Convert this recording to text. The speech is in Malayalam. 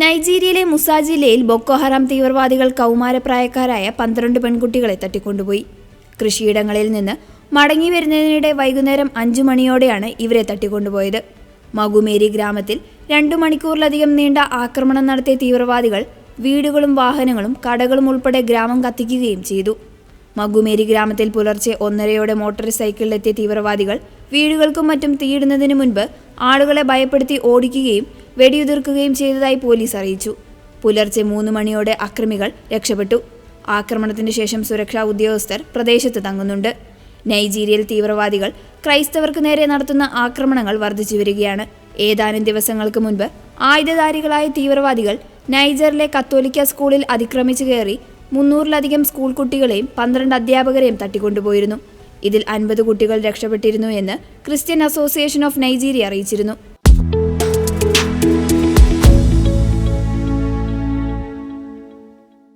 നൈജീരിയയിലെ മുസ ജില്ലയിൽ ബൊക്കോഹറാം തീവ്രവാദികൾ കൗമാരപ്രായക്കാരായ പന്ത്രണ്ട് പെൺകുട്ടികളെ തട്ടിക്കൊണ്ടുപോയി. കൃഷിയിടങ്ങളിൽ നിന്ന് മടങ്ങി വരുന്നതിനിടെ വൈകുന്നേരം അഞ്ചു മണിയോടെയാണ് ഇവരെ തട്ടിക്കൊണ്ടുപോയത്. മകുമേരി ഗ്രാമത്തിൽ രണ്ടു മണിക്കൂറിലധികം നീണ്ട ആക്രമണം നടത്തിയ തീവ്രവാദികൾ വീടുകളും വാഹനങ്ങളും കടകളും ഉൾപ്പെടെ ഗ്രാമം കത്തിക്കുകയും ചെയ്തു. മഗുമേരി ഗ്രാമത്തിൽ പുലർച്ചെ ഒന്നരയോടെ മോട്ടോർ സൈക്കിളിലെത്തിയ തീവ്രവാദികൾ വീടുകൾക്കും മറ്റും തീയിടുന്നതിന് മുൻപ് ആളുകളെ ഭയപ്പെടുത്തി ഓടിക്കുകയും വെടിയുതിർക്കുകയും ചെയ്തതായി പോലീസ് അറിയിച്ചു. പുലർച്ചെ മൂന്ന് മണിയോടെ അക്രമികൾ രക്ഷപ്പെട്ടു. ആക്രമണത്തിന് ശേഷം സുരക്ഷാ ഉദ്യോഗസ്ഥർ പ്രദേശത്ത് തങ്ങുന്നുണ്ട്. നൈജീരിയയിൽ തീവ്രവാദികൾ ക്രൈസ്തവർക്ക് നേരെ നടത്തുന്ന ആക്രമണങ്ങൾ വർദ്ധിച്ചു വരികയാണ്. ഏതാനും ദിവസങ്ങൾക്ക് മുൻപ് ആയുധധാരികളായ തീവ്രവാദികൾ നൈജറിലെ കത്തോലിക്ക സ്കൂളിൽ അതിക്രമിച്ചു കയറി മുന്നൂറിലധികം സ്കൂൾ കുട്ടികളെയും പന്ത്രണ്ട് അധ്യാപകരെയും തട്ടിക്കൊണ്ടുപോയിരുന്നു. ഇതിൽ അൻപത് കുട്ടികൾ രക്ഷപ്പെട്ടിരുന്നു എന്ന് ക്രിസ്ത്യൻ അസോസിയേഷൻ ഓഫ് നൈജീരിയ അറിയിച്ചിരുന്നു.